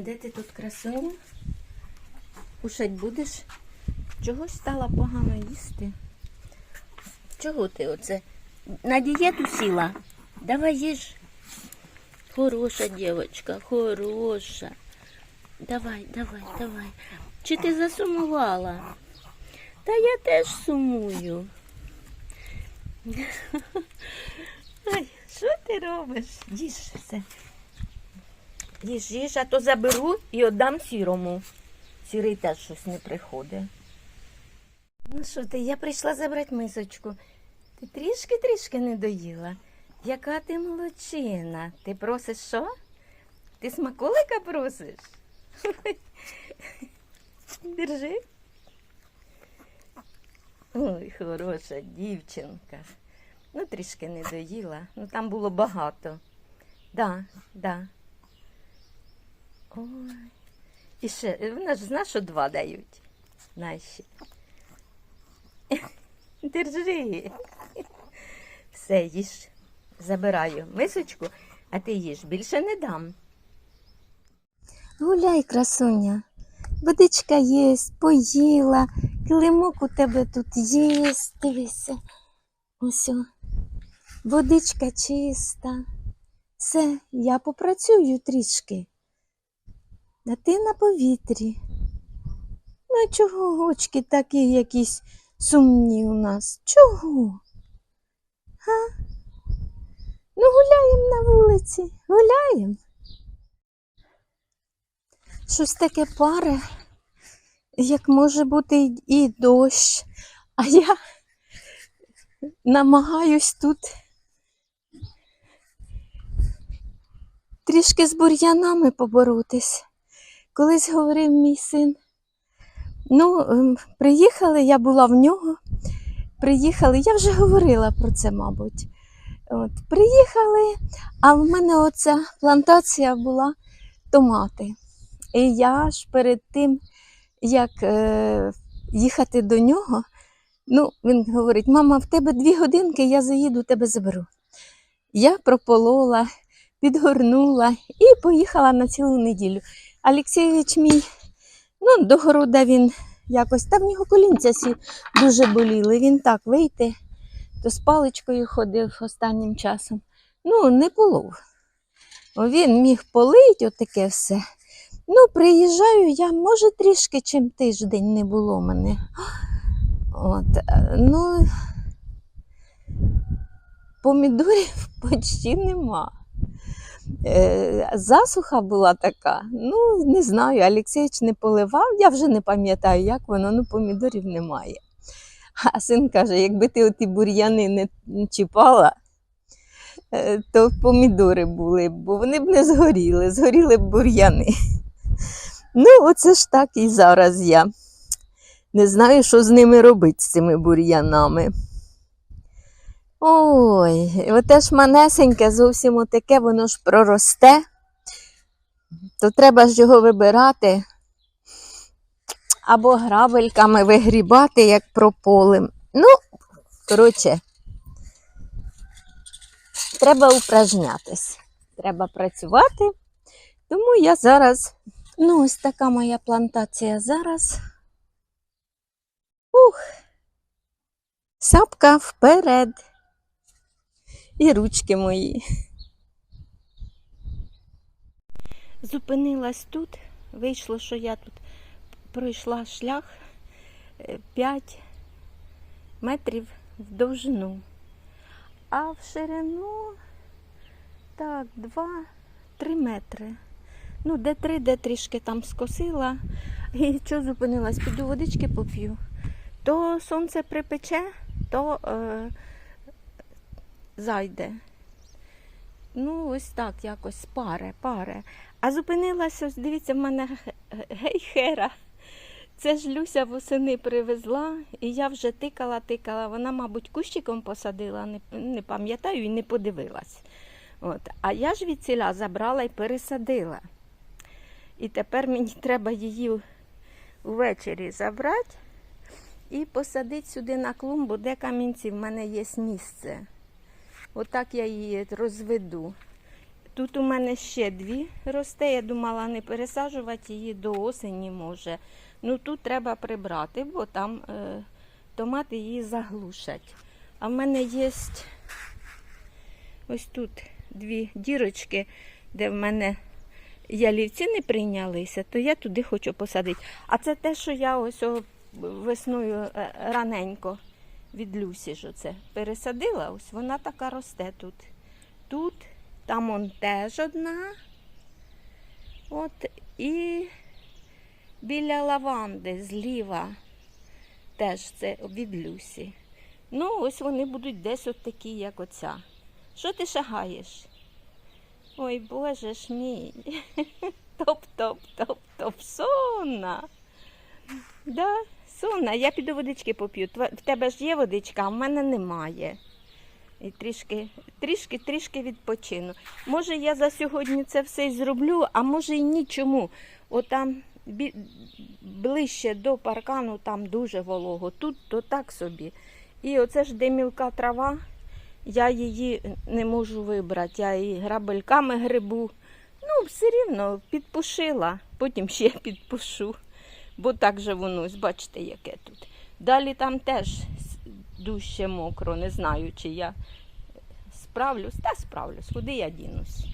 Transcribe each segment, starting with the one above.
Де ти тут красуня? Кушать будеш? Чогось стала погано їсти? Чого ти оце? На дієту сіла? Давай їж. Хороша дівчинка, хороша. Давай, давай, давай. Чи ти засумувала? Та я теж сумую. Що ти робиш? Їж все. Їж, а то заберу і віддам сірому. Сірий теж щось не приходить. Ну що ти, я прийшла забрати мисочку. Ти трішки-трішки не доїла. Яка ти молодчина. Ти просиш що? Ти смаколика просиш? Держи. Ой, хороша дівчинка. Ну, трішки не доїла. Ну там було багато. Да, да. Ой. І ще, вона ж знаєш, що два дають. Наші. Держи. Все, їж. Забираю мисочку, а ти їж. Більше не дам. Гуляй, красуня. Водичка є, поїла, килимок у тебе тут є, дивися. Ось. Водичка чиста. Все, я попрацюю трішки. А ти на повітрі. Ну чого очки такі якісь сумні у нас? Чого? Га? Ну гуляємо на вулиці, гуляємо. Щось таке паре, як може бути і дощ, а я намагаюсь тут трішки з бур'янами поборотись. Колись говорив мій син. Ну, ем, приїхали, я була в нього. Приїхали, я вже говорила про це, мабуть. От, приїхали, а в мене оця плантація була томати. І я ж перед тим, як е, їхати до нього, ну, він говорить: мама, в тебе дві годинки, я заїду, тебе заберу. Я прополола, підгорнула і поїхала на цілу неділю. Олексійович мій, ну, до города він якось, та в нього колінця сі дуже боліли. Він так вийти, то з паличкою ходив останнім часом. Ну, не полов. Він міг полить отаке все. Ну, приїжджаю я, може, трішки чим тиждень не було мене. От, е, ну, помідорів почти нема. Е, засуха була така. Ну, не знаю, Олексійович не поливав, я вже не пам'ятаю, як воно, ну помідорів немає. А син каже, якби ти оті бур'яни не чіпала, е, то помідори були б, бо вони б не згоріли, згоріли б бур'яни. Ну, оце ж так і зараз я. Не знаю, що з ними робити, з цими бур'янами. Ой, оте ж манесеньке, зовсім отаке, воно ж проросте, то треба ж його вибирати або грабельками вигрібати, як прополим. Ну, коротше, треба упражнятись, треба працювати. Тому я зараз, ну, ось така моя плантація зараз. Ух, сапка вперед і ручки мої. Зупинилась тут. Вийшло, що я тут пройшла шлях 5 метрів в довжину, а в ширину так, 2-3 метри. Ну, де три, де трішки там скосила. І що зупинилась? Піду водички поп'ю. То сонце припече, то е, зайде. Ну, ось так якось паре, паре. А зупинилася, ось дивіться, в мене ге- гейхера. Це ж Люся восени привезла, і я вже тикала, тикала. Вона, мабуть, кущиком посадила, не, не пам'ятаю і не подивилась. От. А я ж від ціля забрала і пересадила. І тепер мені треба її ввечері забрати і посадити сюди на клумбу, де камінці в мене є місце. Отак я її розведу. Тут у мене ще дві росте. Я думала не пересаджувати її до осені може. Ну тут треба прибрати, бо там е, томати її заглушать. А в мене є ось тут дві дірочки, де в мене ялівці не прийнялися, то я туди хочу посадити. А це те, що я ось весною е, раненько від Люсі ж оце пересадила, ось вона така росте тут. Тут, там он теж одна. От і біля лаванди зліва теж це від Люсі. Ну, ось вони будуть десь от такі, як оця. Що ти шагаєш? Ой, боже ж мій. Топ-топ-топ-топ. Сонна. Да, сонна, я піду водички поп'ю. В тебе ж є водичка, а в мене немає. І трішки, трішки, трішки відпочину. Може, я за сьогодні це все й зроблю, а може й нічому. Отам бі... ближче до паркану там дуже волого. Тут то так собі. І оце ж де мілка трава, я її не можу вибрати. Я її грабельками грибу. Ну, все рівно підпушила, потім ще підпушу. Бо так же воно, бачите, яке тут. Далі там теж дужче мокро, не знаю, чи я справлюсь. Та справлюсь, куди я дінусь.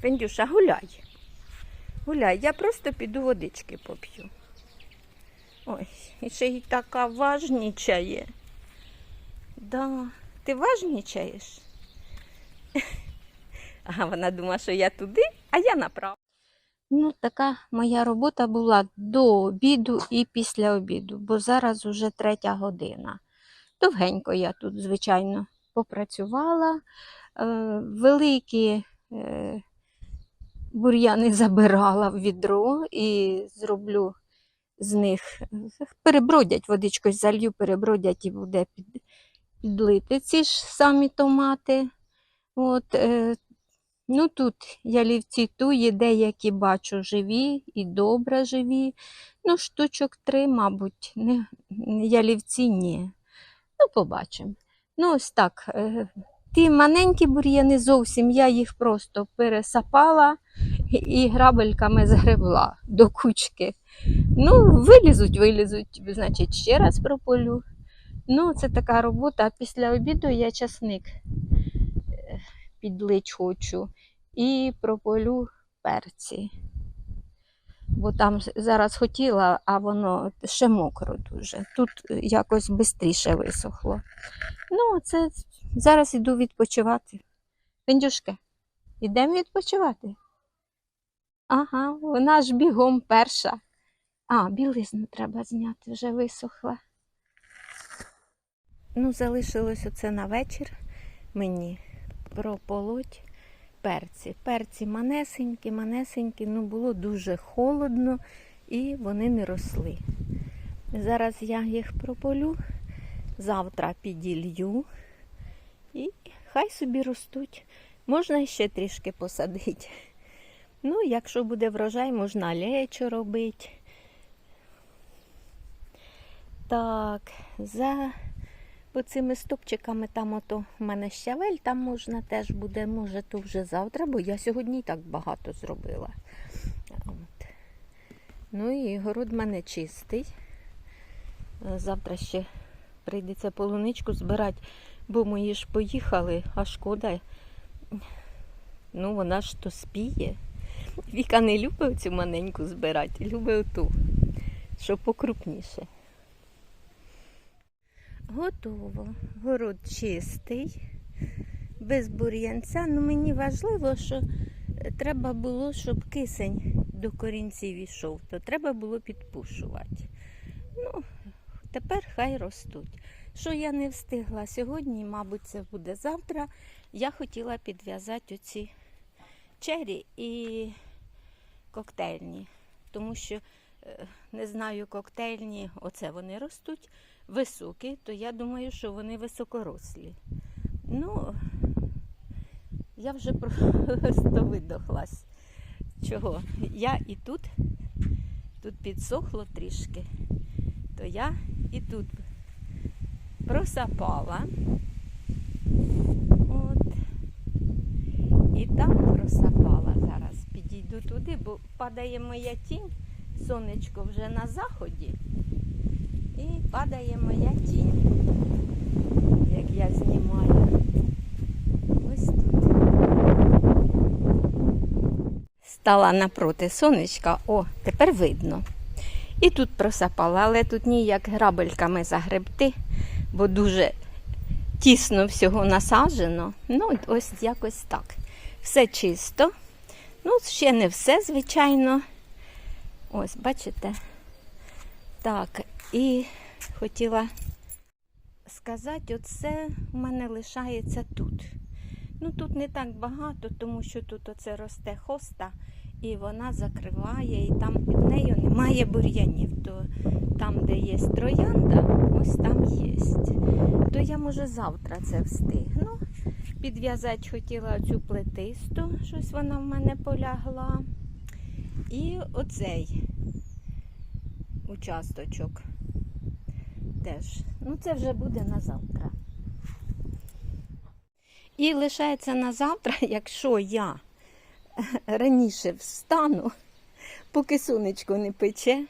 Фендюша, гуляй. Гуляй, я просто піду водички поп'ю. Ой, і ще й така важнічає. Да. Ти важнічаєш? Ага, вона думає, що я туди, а я направо. Ну, така моя робота була до обіду і після обіду, бо зараз уже третя година. Довгенько я тут, звичайно, попрацювала. Е, великі е, бур'яни забирала в відро і зроблю з них, перебродять водичкою залью, перебродять і буде підлити ці ж самі томати. От, е, ну тут ялівці туї, деякі бачу живі і добре живі. Ну, штучок три, мабуть, не, ялівці ні. Ну, побачимо. Ну, ось так. е, Ті маленькі бур'яни зовсім, я їх просто пересапала і грабельками згребла до кучки. Ну, вилізуть, вилізуть, значить, ще раз прополю. Ну, це така робота. А після обіду я часник підлить хочу і прополю перці. Бо там зараз хотіла, а воно ще мокро дуже. Тут якось швидше висохло. Ну, це зараз іду відпочивати. Пендюшка, ідемо відпочивати. Ага, вона ж бігом перша. А, білизну треба зняти, вже висохла. Ну, залишилось оце на вечір мені прополоть перці. Перці манесенькі, манесенькі, ну було дуже холодно і вони не росли. Зараз я їх прополю, завтра піділью і хай собі ростуть. Можна ще трішки посадити. Ну, якщо буде врожай, можна лечо робити. Так, за оцими стопчиками там ото в мене щавель, там можна теж буде, може, то вже завтра, бо я сьогодні і так багато зробила. От. Ну і город в мене чистий. Завтра ще прийдеться полуничку збирати, бо мої ж поїхали, а шкода. Ну, вона ж то спіє. Віка не любить цю маленьку збирати, любить ту, що покрупніше. Готово. Город чистий, без бур'янця. Ну, мені важливо, що е, треба було, щоб кисень до корінців ішов, то треба було підпушувати. Ну, тепер хай ростуть. Що я не встигла сьогодні, мабуть, це буде завтра. Я хотіла підв'язати оці чері і коктейльні, тому що е, не знаю, коктейльні, оце вони ростуть високі, то я думаю, що вони високорослі. Ну, я вже просто видохлась. Чого? Я і тут, тут підсохло трішки, то я і тут просапала. От. І там просапала зараз. Підійду туди, бо падає моя тінь, сонечко вже на заході. І падає моя тінь, як я знімаю. Ось тут. Стала напроти сонечка, о, тепер видно. І тут просапала, але тут ніяк грабельками загребти, бо дуже тісно всього насаджено. Ну, ось якось так. Все чисто. Ну, ще не все, звичайно. Ось, бачите? Так, і хотіла сказати, оце в мене лишається тут. Ну, тут не так багато, тому що тут оце росте хоста, і вона закриває, і там під нею немає бур'янів. То там, де є троянда, ось там є. То я може завтра це встигну. Підв'язати хотіла цю плетисту, щось вона в мене полягла. І оцей участочок теж. Ну, це вже буде на завтра. І лишається на завтра, якщо я раніше встану, поки сонечко не пече,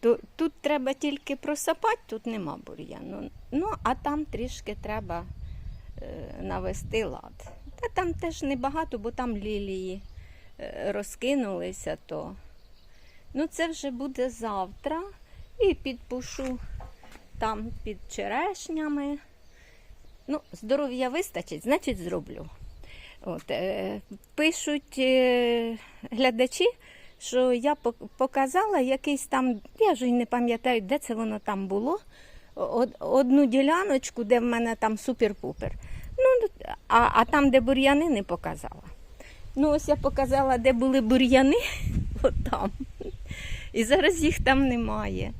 то тут треба тільки просапати, тут нема бур'яну. Ну, а там трішки треба е, навести лад. Та там теж небагато, бо там лілії е, розкинулися, то ну, це вже буде завтра. І підпушу там під черешнями. Ну, здоров'я вистачить, значить зроблю. От, е, пишуть е, глядачі, що я показала якийсь там, я вже не пам'ятаю, де це воно там було. Од- Одну діляночку, де в мене там супер-пупер. Ну, а, а там, де бур'яни, не показала. Ну, ось я показала, де були бур'яни, от там. І зараз їх там немає.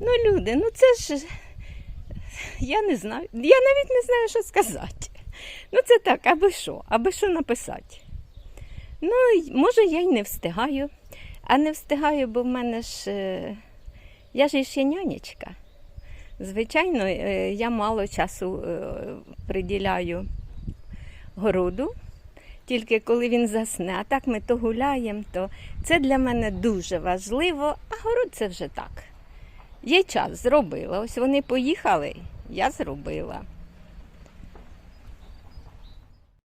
Ну, люди, ну це ж я не знаю. Я навіть не знаю, що сказати. Ну, це так, аби що, аби що написати. Ну, може, я й не встигаю. А не встигаю, бо в мене ж. е, Я ж ще нянечка. Звичайно, е, я мало часу е, приділяю городу. Тільки коли він засне, а так ми то гуляємо, то це для мене дуже важливо, а город це вже так. Є час, зробила. Ось вони поїхали, я зробила.